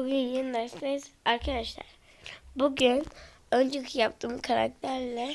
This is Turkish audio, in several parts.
Bugün yeni dersteyiz. Arkadaşlar bugün önceki yaptığım karakterle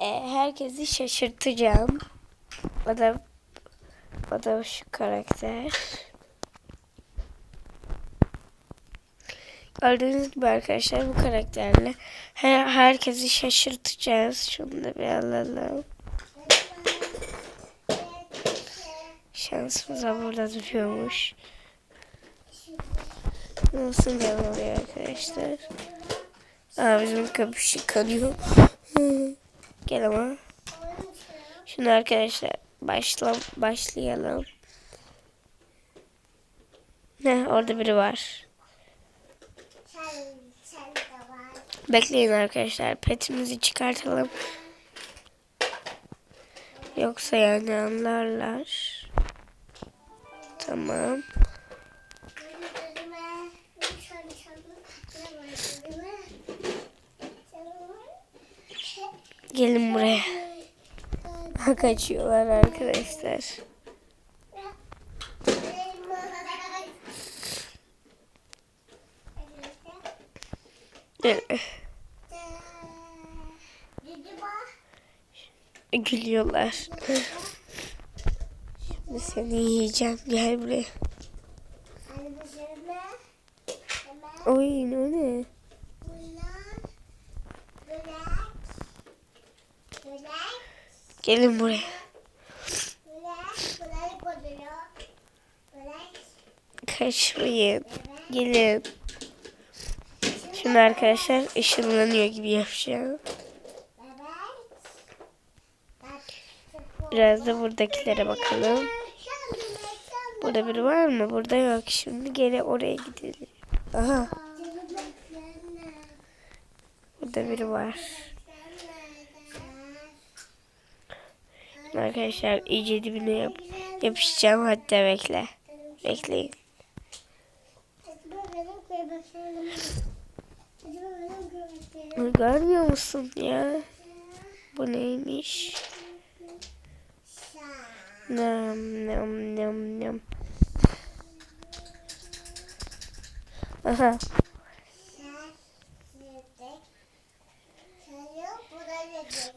e, herkesi şaşırtacağım. O da, o da şu karakter. Gördüğünüz gibi arkadaşlar bu karakterle her, herkesi şaşırtacağız. Şunu da bir alalım. Şansımıza burada duruyormuş. Nasıl oluyor arkadaşlar? Aa bizim kapışı kalıyor. Gel ama. Şimdi arkadaşlar başla başlayalım. Ne orada biri var. Bekleyin arkadaşlar. Petimizi çıkartalım. Yoksa yani anlarlar. Tamam. Benim gözüme bir şöyle şöyle ne var gözüme? Gelin buraya. Kaçıyorlar arkadaşlar. Gülüyorlar. Şimdi seni yiyeceğim. Gel buraya. Oy o ne? Gelin buraya. Kaçmayın. Gelin. Şimdi arkadaşlar ışınlanıyor gibi yapacağım. Biraz da buradakilere bakalım. Burada biri var mı? Burada yok. Şimdi geri oraya gidelim. Aha burada biri var. Arkadaşlar iyice dibine yap yapışacağım. Hatta bekle. Bekleyin. Görmüyor musun ya? Bu neymiş? Nam nam nam nam. Aha.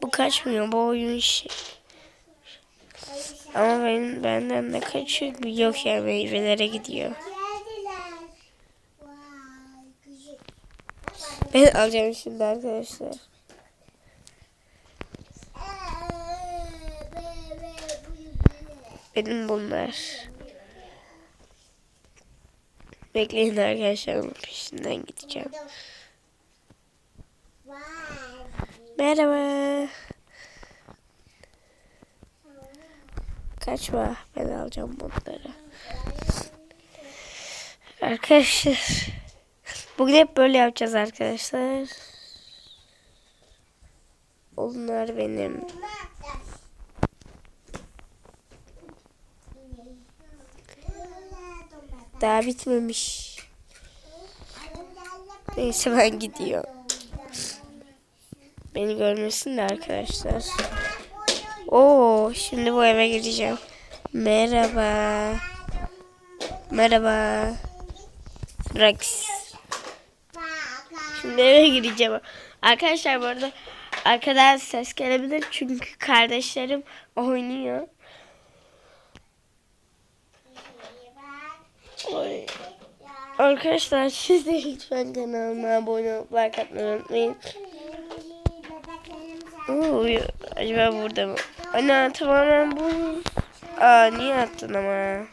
Bu kaçmıyor. Bu oyun işi. Ama benim benden de kaçıyor. Yok ya meyvelere gidiyor. Ben alacağım şimdi arkadaşlar. Benim bunlar. Bekleyin arkadaşlar peşinden gideceğim. Merhaba. Kaçma ben alacağım bunları. Arkadaşlar. Bugün hep böyle yapacağız arkadaşlar. Onlar benim. Daha bitmemiş. Neyse ben gidiyorum. Beni görmesin de arkadaşlar. Oo, şimdi bu eve gireceğim. Merhaba. Merhaba. Rex. Şimdi eve gireceğim. Arkadaşlar bu arada arkadan ses gelebilir çünkü kardeşlerim oynuyor. Oy. Arkadaşlar siz de lütfen kanalıma abone olup like atmayı unutmayın. Oo, acaba burada mı? Ana tamamen bu. Aa niye attın ama?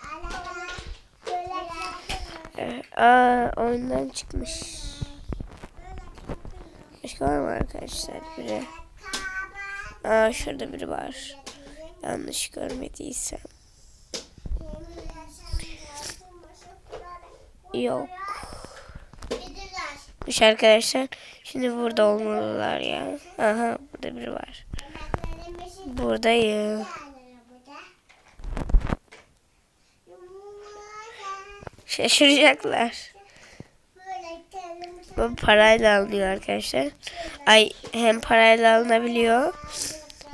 Aa oyundan çıkmış. Başka var mı arkadaşlar biri? Aa şurada biri var. Yanlış görmediysem. Yok. Arkadaşlar. Şimdi burada olmalılar ya. Aha burada biri var. Buradayım. Şaşıracaklar. Bu parayla alınıyor arkadaşlar. Ay hem parayla alınabiliyor.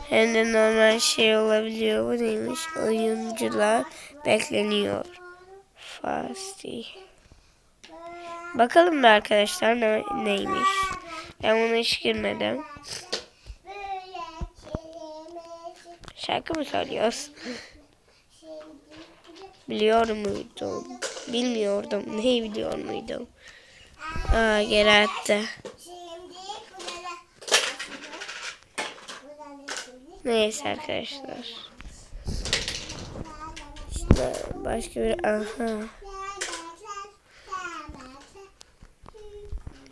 Hem de normal şey olabiliyor. Bu neymiş? Oyuncular bekleniyor. Fasti. Bakalım bir arkadaşlar ne, neymiş. Ben buna hiç girmedim. Böyle kelimesi Şarkı mı söylüyoruz? Biliyor muydum? Bilmiyordum. Neyi biliyor muydum? Aa geri attı. Neyse arkadaşlar. İşte başka bir... Aha.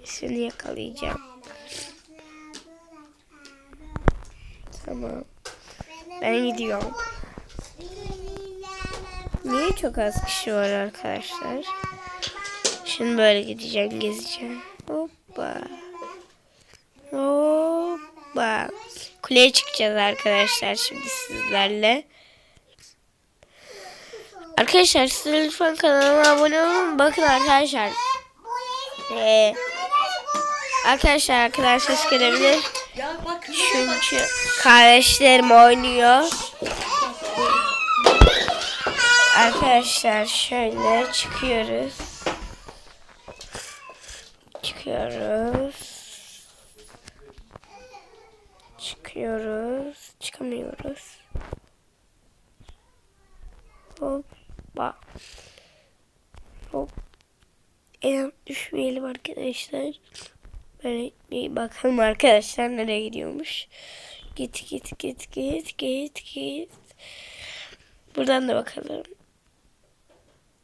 Seni yakalayacağım. Tamam. Ben gidiyorum. Niye çok az kişi var arkadaşlar? Şimdi böyle gideceğim, gezeceğim. Hoppa. Hoppa. Kuleye çıkacağız arkadaşlar şimdi sizlerle. Arkadaşlar siz lütfen kanalıma abone olun. Bakın arkadaşlar. Ee, arkadaşlar arkadaşlar ses gelebilir. Çünkü kardeşlerim oynuyor. Arkadaşlar şöyle çıkıyoruz. Çıkıyoruz. Çıkıyoruz. Çıkamıyoruz. Hoppa. Hop. En düşmeyelim arkadaşlar. Böyle bir bakalım arkadaşlar nereye gidiyormuş. Git git git git git git. Buradan da bakalım.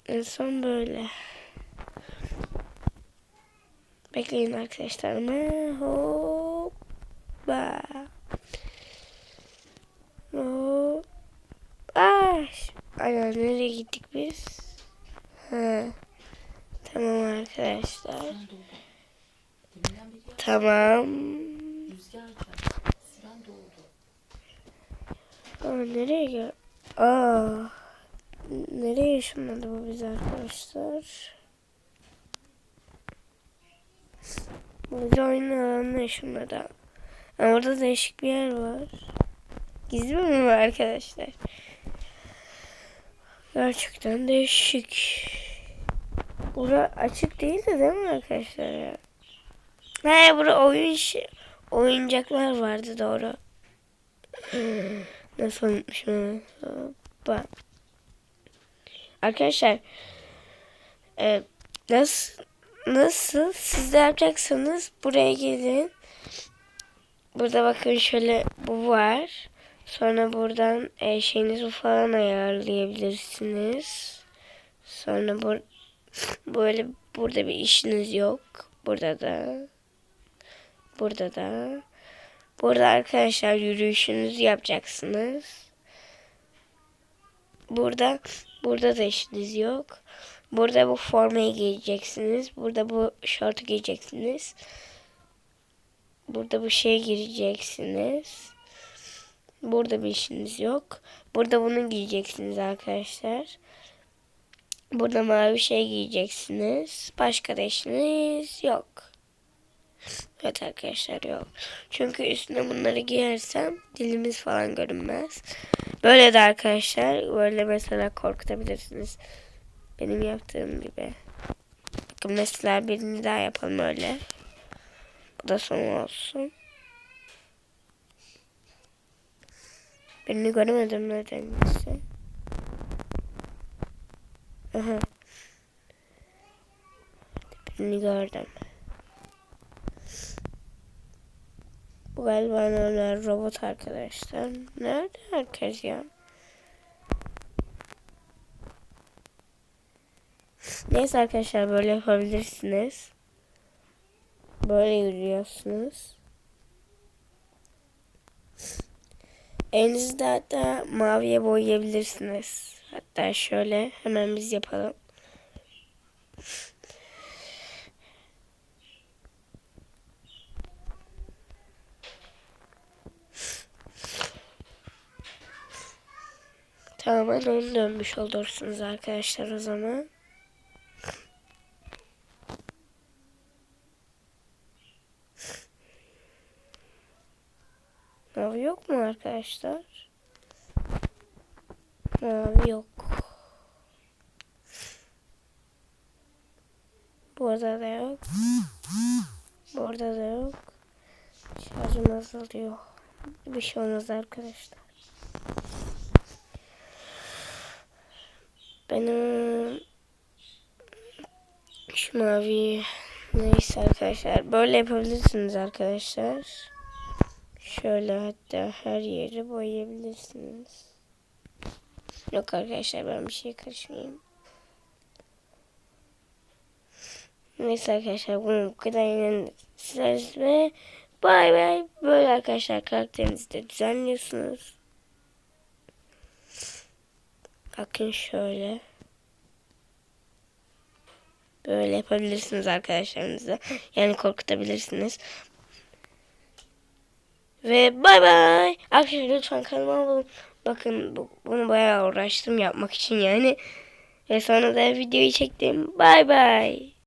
En son böyle. Bekleyin arkadaşlar. Hoppa. Hop. Ay. Aynen nereye gittik biz? Ha. Tamam arkadaşlar. Tamam. rüzgarca. Süren doldu. Aa, nereye gel? Aa, nereye ışınladı bu biz arkadaşlar? Bu bizi oyun alanına ışınladı. Ama orada değişik bir yer var. Gizli mi var arkadaşlar? Gerçekten değişik. Bura açık değil de değil mi arkadaşlar ya? He bura oyun oyuncaklar vardı doğru. Nasıl unutmuşum? Hoppa. Arkadaşlar e, nasıl nasıl siz de yapacaksanız buraya gelin. Burada bakın şöyle bu var. Sonra buradan e, şeyinizi falan ayarlayabilirsiniz. Sonra bu böyle burada bir işiniz yok. Burada da. Burada da. Burada arkadaşlar yürüyüşünüzü yapacaksınız. Burada burada da işiniz yok. Burada bu formayı giyeceksiniz. Burada bu şortu giyeceksiniz. Burada bu şeye gireceksiniz. Burada bir işiniz yok. Burada bunu giyeceksiniz arkadaşlar. Burada mavi şey giyeceksiniz. Başka da işiniz yok. Evet arkadaşlar yok. Çünkü üstüne bunları giyersem dilimiz falan görünmez. Böyle de arkadaşlar böyle mesela korkutabilirsiniz. Benim yaptığım gibi. Bakın mesela birini daha yapalım öyle. Bu da son olsun. Birini göremedim nedense. Aha. Birini gördüm. Normal robot arkadaşlar. Nerede herkes ya? Neyse arkadaşlar böyle yapabilirsiniz. Böyle yürüyorsunuz. Elinizde hatta maviye boyayabilirsiniz. Hatta şöyle hemen biz yapalım. Tamamen onu dönmüş olursunuz arkadaşlar o zaman. Mavi yok mu arkadaşlar? Mavi yok. Bu Burada da yok. Burada da yok. Şarjım azalıyor. Bir şey olmaz arkadaşlar. Benim şu mavi neyse arkadaşlar. Böyle yapabilirsiniz arkadaşlar. Şöyle hatta her yeri boyayabilirsiniz. Yok arkadaşlar ben bir şey karışmayayım. Neyse arkadaşlar bunu bu kadar inanırsınız ve bay bay. Böyle arkadaşlar karakterinizi de düzenliyorsunuz. Bakın şöyle. Böyle yapabilirsiniz arkadaşlarınızla. Yani korkutabilirsiniz. Ve bay bay. Arkadaşlar lütfen kanalıma abone. Bakın bu- bunu bayağı uğraştım yapmak için yani. Ve sonra da videoyu çektim. Bay bay.